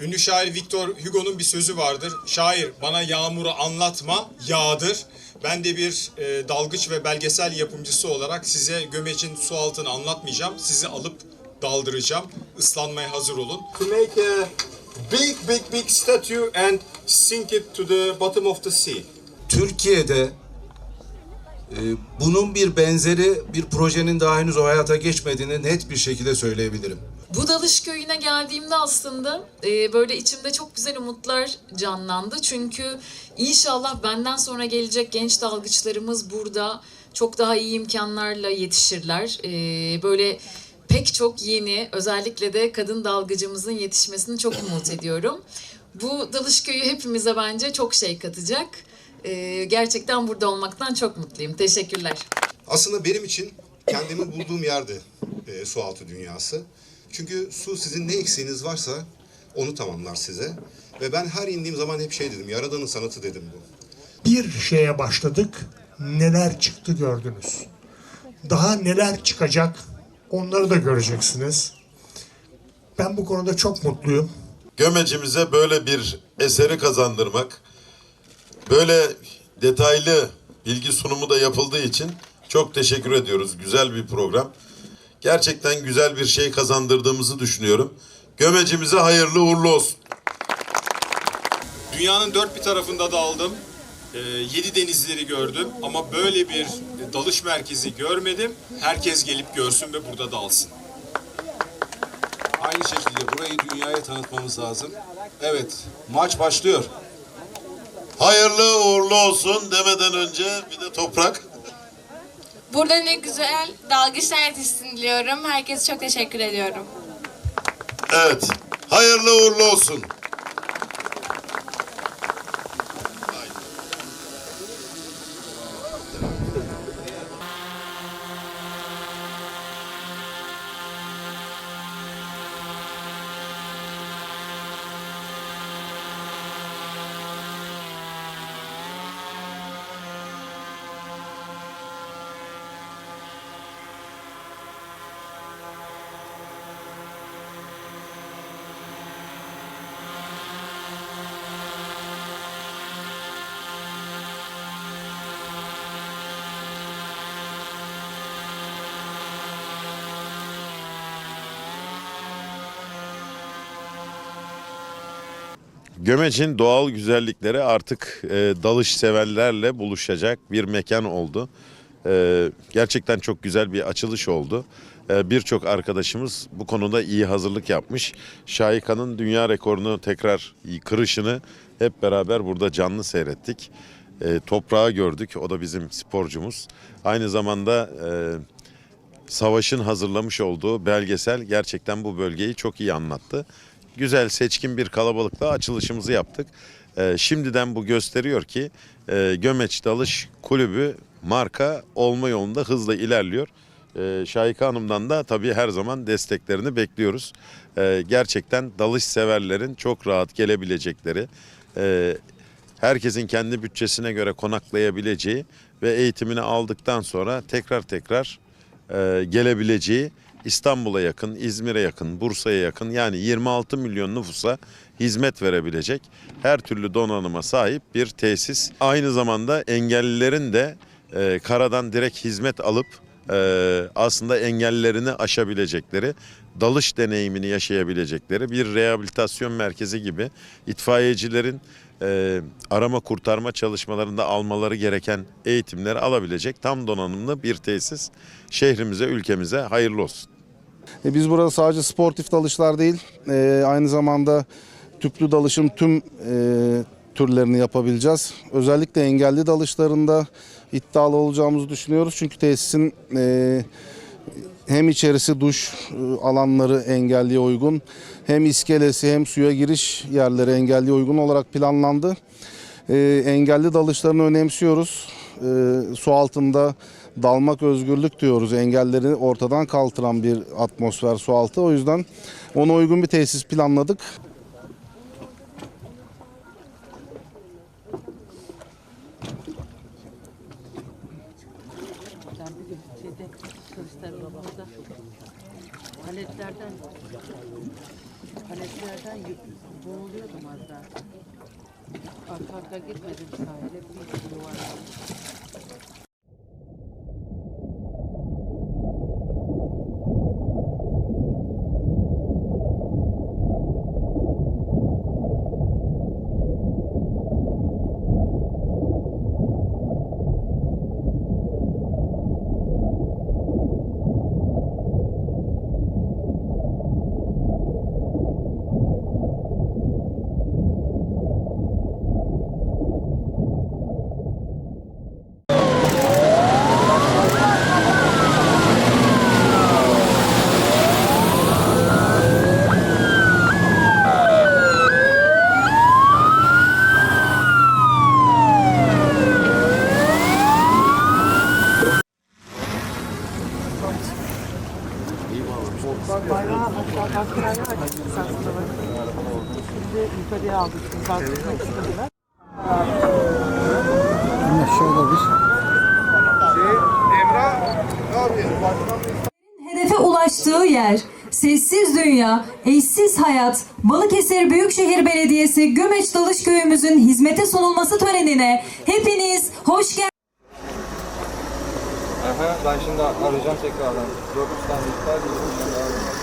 Ünlü şair Victor Hugo'nun bir sözü vardır. Şair bana yağmuru anlatma, yağdır. Ben de bir e, dalgıç ve belgesel yapımcısı olarak size Gömeç'in su altını anlatmayacağım. Sizi alıp daldıracağım. Islanmaya hazır olun. to make a big, big, big statue and sink it to the bottom of the sea. Türkiye'de e, bunun bir benzeri bir projenin daha henüz o hayata geçmediğini net bir şekilde söyleyebilirim. Bu dalış köyüne geldiğimde aslında e, böyle içimde çok güzel umutlar canlandı. Çünkü inşallah benden sonra gelecek genç dalgıçlarımız burada çok daha iyi imkanlarla yetişirler. E, böyle pek çok yeni özellikle de kadın dalgıcımızın yetişmesini çok umut ediyorum. Bu dalış köyü hepimize bence çok şey katacak. E, gerçekten burada olmaktan çok mutluyum. Teşekkürler. Aslında benim için kendimi bulduğum yerdi e, su altı dünyası. Çünkü su sizin ne eksiğiniz varsa onu tamamlar size. Ve ben her indiğim zaman hep şey dedim, Yaradan'ın sanatı dedim bu. bir şeye başladık. Neler çıktı gördünüz. Daha neler çıkacak onları da göreceksiniz. Ben bu konuda çok mutluyum. Gömecimize böyle bir eseri kazandırmak, böyle detaylı bilgi sunumu da yapıldığı için çok teşekkür ediyoruz. Güzel bir program. Gerçekten güzel bir şey kazandırdığımızı düşünüyorum. Gömecimize hayırlı uğurlu olsun. Dünyanın dört bir tarafında daldım. Ee, yedi denizleri gördüm ama böyle bir dalış merkezi görmedim. Herkes gelip görsün ve burada dalsın. Aynı şekilde burayı dünyaya tanıtmamız lazım. Evet, maç başlıyor. Hayırlı uğurlu olsun demeden önce bir de toprak. Burada ne güzel dalgıçlar yetişsin diliyorum. Herkese çok teşekkür ediyorum. Evet. Hayırlı uğurlu olsun. Gömeç'in doğal güzellikleri artık e, dalış severlerle buluşacak bir mekan oldu. E, gerçekten çok güzel bir açılış oldu. E, Birçok arkadaşımız bu konuda iyi hazırlık yapmış. Şahika'nın dünya rekorunu tekrar kırışını hep beraber burada canlı seyrettik. E, toprağı gördük. O da bizim sporcumuz. Aynı zamanda e, Savaş'ın hazırlamış olduğu belgesel gerçekten bu bölgeyi çok iyi anlattı. Güzel seçkin bir kalabalıkla açılışımızı yaptık. Ee, şimdiden bu gösteriyor ki e, Gömeç Dalış Kulübü marka olma yolunda hızla ilerliyor. Ee, Şahika Hanım'dan da tabii her zaman desteklerini bekliyoruz. Ee, gerçekten dalış severlerin çok rahat gelebilecekleri, e, herkesin kendi bütçesine göre konaklayabileceği ve eğitimini aldıktan sonra tekrar tekrar e, gelebileceği İstanbul'a yakın, İzmir'e yakın, Bursa'ya yakın yani 26 milyon nüfusa hizmet verebilecek her türlü donanıma sahip bir tesis. Aynı zamanda engellilerin de e, karadan direkt hizmet alıp e, aslında engellerini aşabilecekleri, dalış deneyimini yaşayabilecekleri bir rehabilitasyon merkezi gibi itfaiyecilerin e, arama kurtarma çalışmalarında almaları gereken eğitimleri alabilecek tam donanımlı bir tesis şehrimize, ülkemize hayırlı olsun. E, Biz burada sadece sportif dalışlar değil, e, aynı zamanda tüplü dalışın tüm e, türlerini yapabileceğiz. Özellikle engelli dalışlarında iddialı olacağımızı düşünüyoruz. Çünkü tesisin hem içerisi duş alanları engelliye uygun, hem iskelesi hem suya giriş yerleri engelliye uygun olarak planlandı. Engelli dalışlarını önemsiyoruz. E, su altında dalmak özgürlük diyoruz. Engelleri ortadan kaldıran bir atmosfer su altı. O yüzden ona uygun bir tesis planladık. Paletlerden Paletlerden boğuluyordum az daha. Arka arka gitmedim sahile. Bir sürü var. Hedefe ulaştığı yer, sessiz dünya, eşsiz hayat, Balıkesir Büyükşehir Belediyesi Gömeç Dalış Köyümüzün hizmete sunulması törenine hepiniz hoş geldiniz. Aha, ben şimdi arayacağım tekrardan. 400 tane iptal edilmiş.